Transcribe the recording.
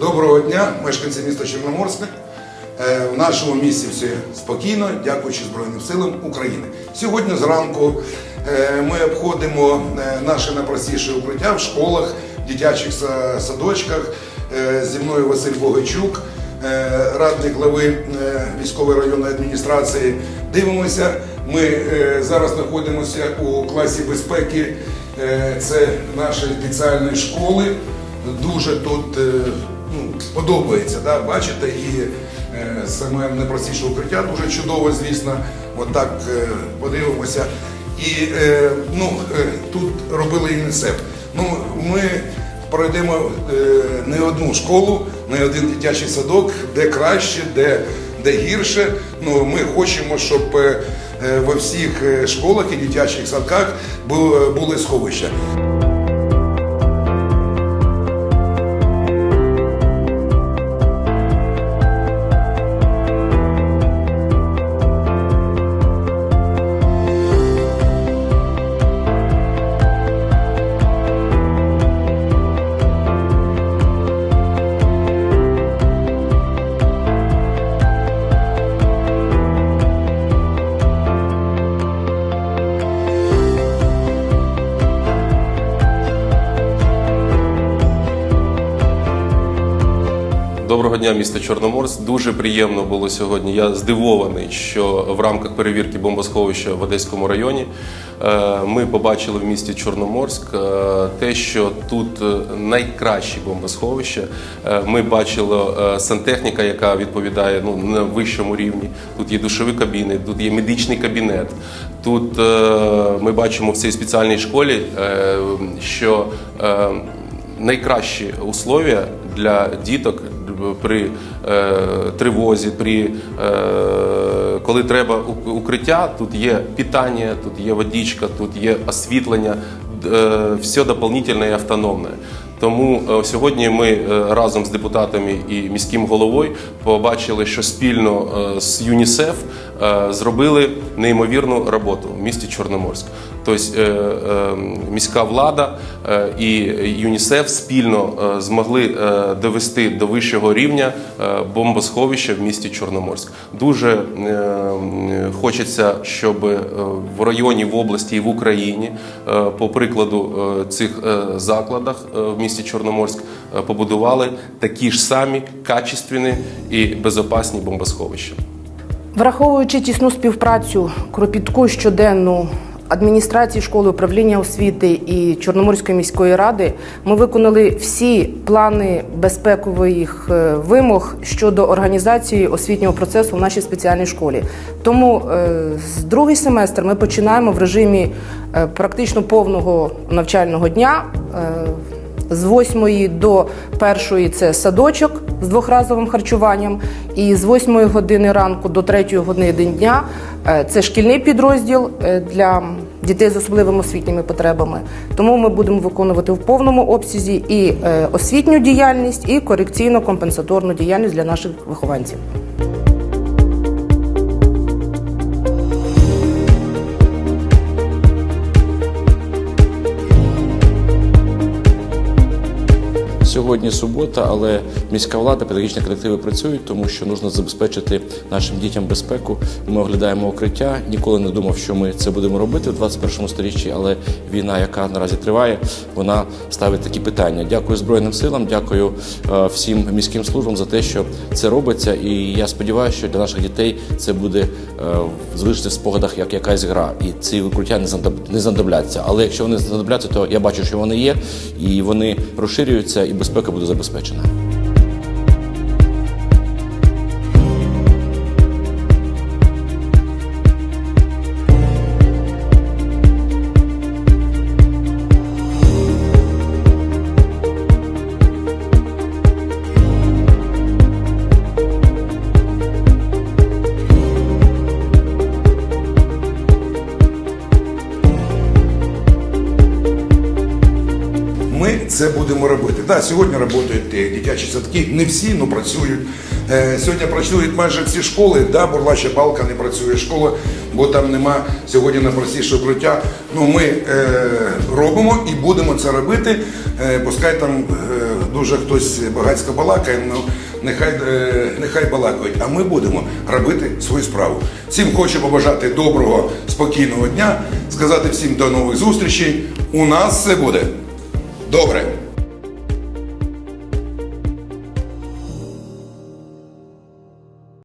Доброго дня, мешканці міста Чорноморська. Е, В нашому місті все спокійно, дякуючи Збройним силам України. Сьогодні зранку е, ми обходимо е, наше найпростіше укриття в школах, дитячих садочках. Зі мною Василь Богачук, радник глави військової районної адміністрації. Дивимося. Ми зараз знаходимося у класі безпеки. Це нашої спеціальної школи. Дуже тут ну, подобається, да? бачите, і е, саме найпростіше укриття дуже чудово, звісно. От е, подивимося. І е, ну, е, тут робили ЮНІСЕФ. Ну, ми пройдемо е, не одну школу, не один дитячий садок, де краще, де, де гірше. Ну, ми хочемо, щоб е, е, во всіх е, школах і дитячих садках бу- були сховища. Доброго дня, місто Чорноморськ. Дуже приємно було сьогодні. Я здивований, що в рамках перевірки бомбосховища в Одеському районі е, ми побачили в місті Чорноморськ е, те, що тут е, найкращі бомбосховища. Ми бачили сантехніка, яка відповідає ну, на вищому рівні. Тут є душові кабіни, тут є медичний кабінет. Тут ми бачимо в цій спеціальній школі, що найкращі условия для діток при е, тривозі, при е, коли треба укриття, тут є питання, тут є водичка, тут є освітлення, е, все доповнительне і автономне. Тому сьогодні ми разом з депутатами і міським головою побачили, що спільно з ЮНІСЕФ зробили неймовірну роботу в місті Чорноморськ. Тобто е, е, міська влада е, і ЮНІСЕФ спільно е, змогли е, довести до вищого рівня е, бомбосховище в місті Чорноморськ. Дуже е, хочеться, щоб е, в районі, в області і в Україні, е, по прикладу е, цих е, закладах е, в місті Чорноморськ, е, побудували такі ж самі качественні і безопасні бомбосховища. Враховуючи тісну співпрацю кропітку щоденну адміністрації школи управління освіти і Чорноморської міської ради, ми виконали всі плани безпекових е, вимог щодо організації освітнього процесу в нашій спеціальній школі. Тому е, з другий семестр ми починаємо в режимі е, практично повного навчального дня. З 8 до 1 це садочок з двохразовим харчуванням, і з 8 години ранку до 3 години дня е, це шкільний підрозділ е, для дітей з особливими освітніми потребами. Тому ми будемо виконувати в повному обсязі і е, освітню діяльність, і корекційно-компенсаторну діяльність для наших вихованців. Сьогодні субота, але міська влада, педагогічні колективи працюють, тому що потрібно забезпечити нашим дітям безпеку. Ми оглядаємо укриття. Ніколи не думав, що ми це будемо робити в 21 сторіччі, але війна, яка наразі триває, вона ставить такі питання. Дякую Збройним силам, дякую е, всім міським службам за те, що це робиться. І я сподіваюся, що для наших дітей це буде е, залишитися в спогадах як якась гра, і ці укриття не знадоб- знадобляться. Але якщо вони знадобляться, то я бачу, що вони є, і вони розширюються, і безпека буде забезпечена. Це будемо робити. Да, сьогодні працюють е, дитячі садки, не всі, але працюють. Е, Сьогодні працюють майже всі школи, да, бурлача балка не працює школа, бо там нема сьогодні на простіше укриття. Ну, ми е, робимо і будемо це робити. Е, пускай там е, дуже хтось багатсько балакає, ну нехай, е, нехай балакають, а ми будемо робити свою справу. Всім хочу побажати доброго, спокійного дня, сказати всім до нових зустрічей. У нас все буде добре.